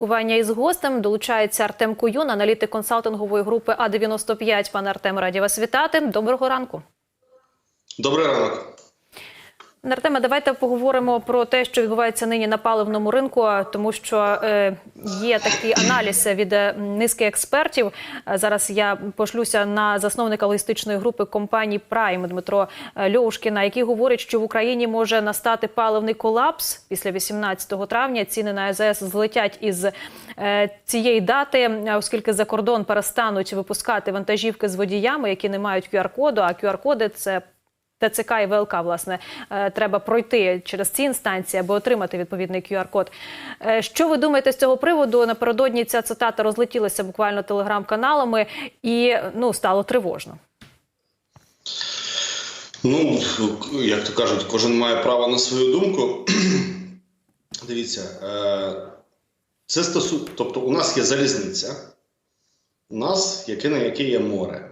Спілкування із гостем долучається Артем Куюн, аналітик консалтингової групи А 95 Пане Артем, раді вас вітати. Доброго ранку. Добрий ранок. Пане Артеме, давайте поговоримо про те, що відбувається нині на паливному ринку, тому що е, є такий аналіз від е, низки експертів. Е, Зараз я пошлюся на засновника логістичної групи компанії Прайм Дмитро Льовушкіна, який говорить, що в Україні може настати паливний колапс після 18 травня. Ціни на АЗС злетять із цієї дати, оскільки за кордон перестануть випускати вантажівки з водіями, які не мають QR-коду. А QR-коди – це ТЦК і ВЛК, власне, е, треба пройти через ці інстанції, аби отримати відповідний QR-код. Е, Що ви думаєте з цього приводу? Напередодні ця цитата розлетілася буквально телеграм-каналами, і ну стало тривожно. Ну, як то кажуть, кожен має право на свою думку. Дивіться, е, це стосу... тобто у нас є залізниця, у нас яке на яке є море.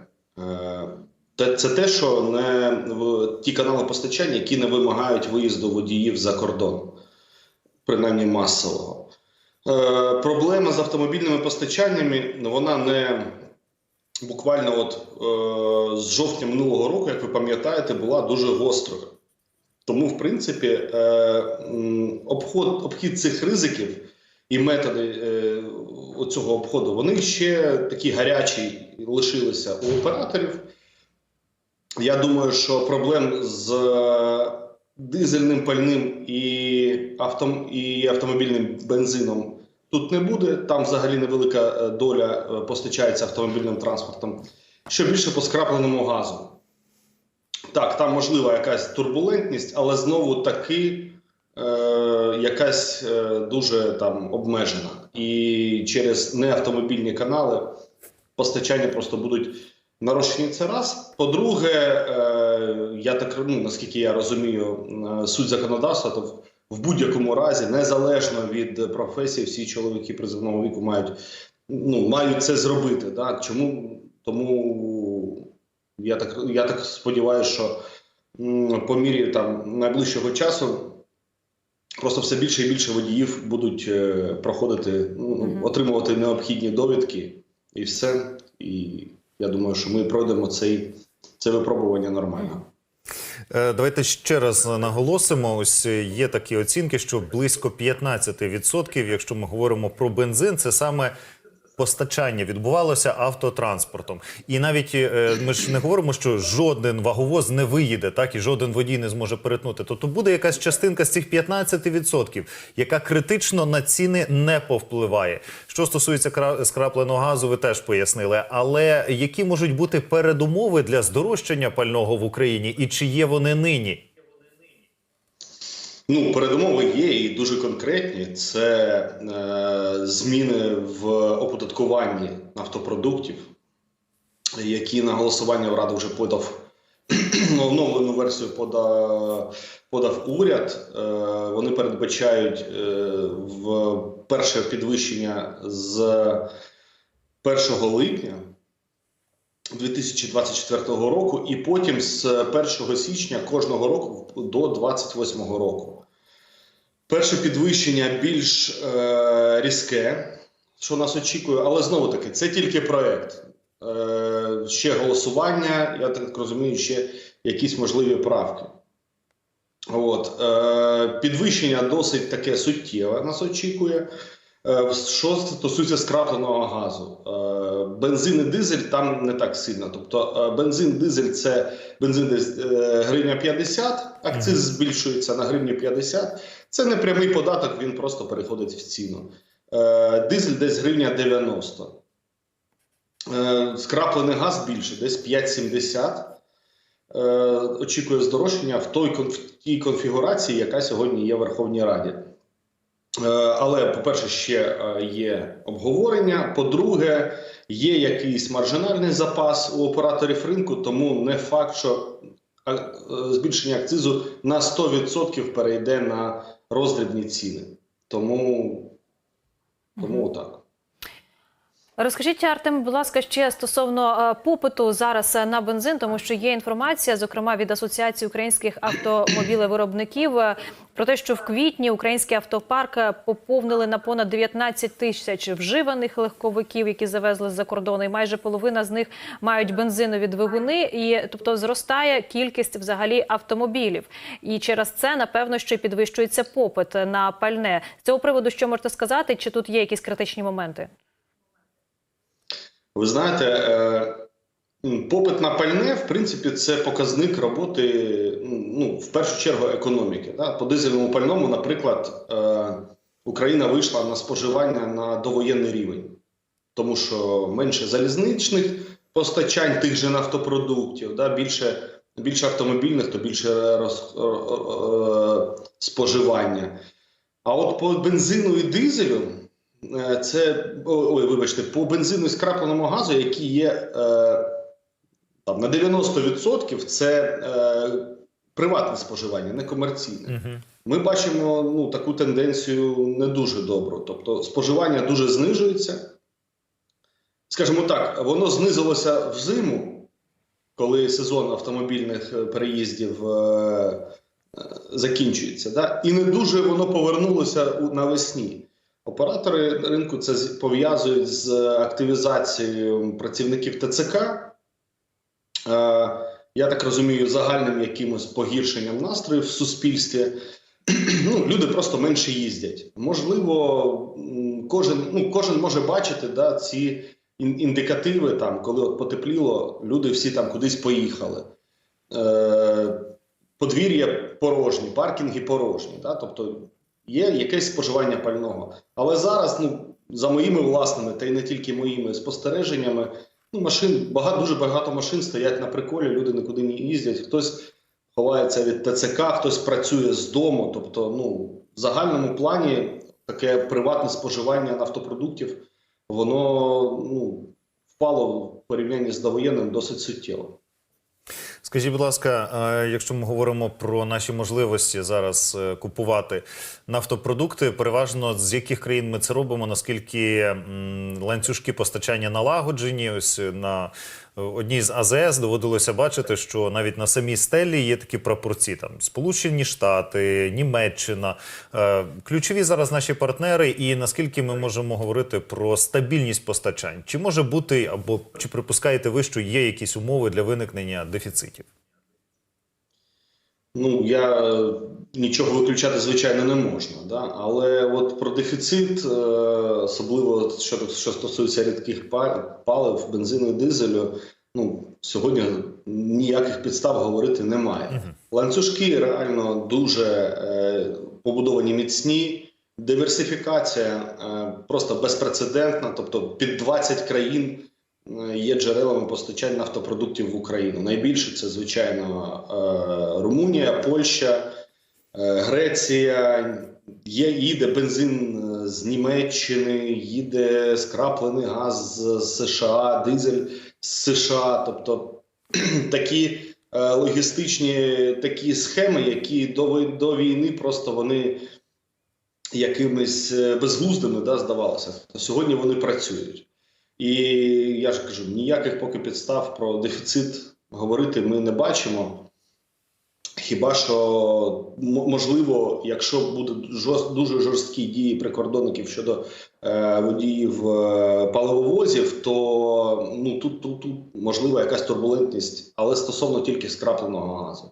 Це те, що не ті канали постачання, які не вимагають виїзду водіїв за кордон, принаймні масового. Е, Проблема з автомобільними постачаннями вона не буквально от е, з жовтня минулого року, як ви пам'ятаєте, була дуже гострою. Тому, в принципі, е, обход, обхід цих ризиків і методи е, цього обходу, вони ще такі гарячі лишилися у операторів. Я думаю, що проблем з е, дизельним пальним і, автом, і автомобільним бензином тут не буде. Там взагалі невелика е, доля е, постачається автомобільним транспортом. Що більше по скрапленому газу. Так, там можлива якась турбулентність, але знову таки е, якась е, дуже там обмежена. І через неавтомобільні канали постачання просто будуть нарощені. Це раз. По-друге, е, я так ну, наскільки я розумію, е, суть законодавства, то в- будь-якому разі, незалежно від професії, всі чоловіки призовного віку мають, ну, мають це зробити. Да? Чому? Тому я так, я так сподіваюся, що по мірі там, найближчого часу просто все більше і більше водіїв будуть е, проходити, ну, Мгм. отримувати необхідні довідки і все. І я думаю, що ми пройдемо цей, це випробування нормально. Е, Давайте ще раз наголосимо. Ось є такі оцінки, що близько 15%, якщо ми говоримо про бензин, це саме постачання відбувалося автотранспортом. І навіть е, ми ж не говоримо, що жоден ваговоз не виїде, так і жоден водій не зможе перетнути. Тобто буде якась частинка з цих 15%, яка критично на ціни не повпливає. Що стосується кра- скрапленого газу, ви теж пояснили. Але які можуть бути передумови для здорожчання пального в Україні, і чи є вони нині? Ну, передумови є і дуже конкретні. Це е, зміни в оподаткуванні нафтопродуктів, які на голосування в Раду вже подав ну, оновлену версію подав, подав уряд. Е, вони передбачають е, в перше підвищення з 1 липня 2024 року, і потім з 1 січня кожного року до 2028 року. Перше підвищення більш е, різке, що нас очікує, але знову таки, це тільки проект. Е, ще голосування, я так розумію, ще якісь можливі правки. От, е, підвищення досить таке суттєве нас очікує. Е, Що стосується скрапленого газу, Е, бензин і дизель там не так сильно. Тобто е, бензин, дизель це бензин е, гривня 50, акциз збільшується на гривню 50. Це не прямий податок, він просто переходить в ціну. Е, Дизель десь гривня 90. Е, Скраплений газ більше, десь 5,70. Е, Очікує здорожчання в той в тій конфігурації, яка сьогодні є в Верховній Раді. Е, Але, по-перше, ще е, є обговорення. По-друге, є якийсь маржинальний запас у операторів ринку, тому не факт, що е, збільшення акцизу на 100% перейде на роздрібні ціни. Тому, тому так. Розкажіть, Артем, будь ласка, ще стосовно е, попиту зараз е, на бензин, тому що є інформація, зокрема від Асоціації українських автомобілевиробників, е, про те, що в квітні український автопарк поповнили на понад 19 тисяч вживаних легковиків, які завезли з-за кордону, і майже половина з них мають бензинові двигуни, і тобто зростає кількість взагалі автомобілів. І через це напевно й підвищується попит на пальне. З цього приводу що можете сказати? Чи тут є якісь критичні моменти? Ви знаєте, е, попит на пальне, в принципі, це показник роботи, ну, в першу чергу, економіки. Да? По дизельному пальному, наприклад, е, Україна вийшла на споживання на довоєнний рівень, тому що менше залізничних постачань тих же нафтопродуктів, да? більше, більше автомобільних, то більше роз, е, споживання. А от по бензину і дизелю. Е, Це ой, вибачте, по бензину і скрапленому газу, які є е, там на 90% це е, приватне споживання, не комерційне. Угу. Ми бачимо ну, таку тенденцію не дуже добру. Тобто споживання дуже знижується. Скажімо так, воно знизилося взиму, коли сезон автомобільних е, переїздів е, е, закінчується. Да? І не дуже воно повернулося навесні. Оператори ринку це пов'язують з активізацією працівників ТЦК. Е, я так розумію, загальним якимось погіршенням настроїв в суспільстві. ну, люди просто менше їздять. Можливо, кожен, ну, кожен може бачити да, ці індикативи, там, коли от потепліло, люди всі там кудись поїхали. Е, подвір'я порожні, паркінги порожні. Да? Тобто є якесь споживання пального. Але зараз, ну, за моїми власними, та й не тільки моїми спостереженнями, ну, машин, багато, дуже багато машин стоять на приколі, люди нікуди не їздять. Хтось ховається від ТЦК, хтось працює з дому. Тобто, ну, в загальному плані таке приватне споживання нафтопродуктів, воно ну, впало в порівнянні з довоєнним досить суттєво. Скажіть, будь ласка, е, якщо ми говоримо про наші можливості зараз е, купувати нафтопродукти, переважно з яких країн ми це робимо? Наскільки ланцюжки постачання налагоджені? Ось на е, одній з АЗС доводилося бачити, що навіть на самій стелі є такі прапорці: там Сполучені Штати, Німеччина. Ключові зараз наші партнери, і наскільки ми можемо говорити про стабільність постачань? Чи може бути або чи припускаєте ви, що є якісь умови для виникнення дефіцитів? Ну, я е, нічого виключати, звичайно, не можна. Да? Але от про дефіцит, е, особливо що, що стосується рідких палив, бензину і дизелю, ну, сьогодні ніяких підстав говорити немає. Ланцюжки реально дуже е, побудовані міцні. Диверсифікація е, просто безпрецедентна, тобто під 20 країн є джерелами постачання нафтопродуктів в Україну. Найбільше це, звичайно, е, Румунія, Польща, е, Греція. Є, їде бензин е, з Німеччини, їде скраплений газ з США, дизель з США. Тобто такі логістичні такі схеми, які до, до війни просто вони якимись безглуздими да, здавалося. Сьогодні вони працюють. І я ж кажу, ніяких поки підстав про дефіцит говорити ми не бачимо. Хіба що можливо, якщо жорст, дуже жорсткі дії прикордонників щодо е, водіїв е, паливовозів, то ну тут, тут, тут можлива якась турбулентність, але стосовно тільки скрапленого газу.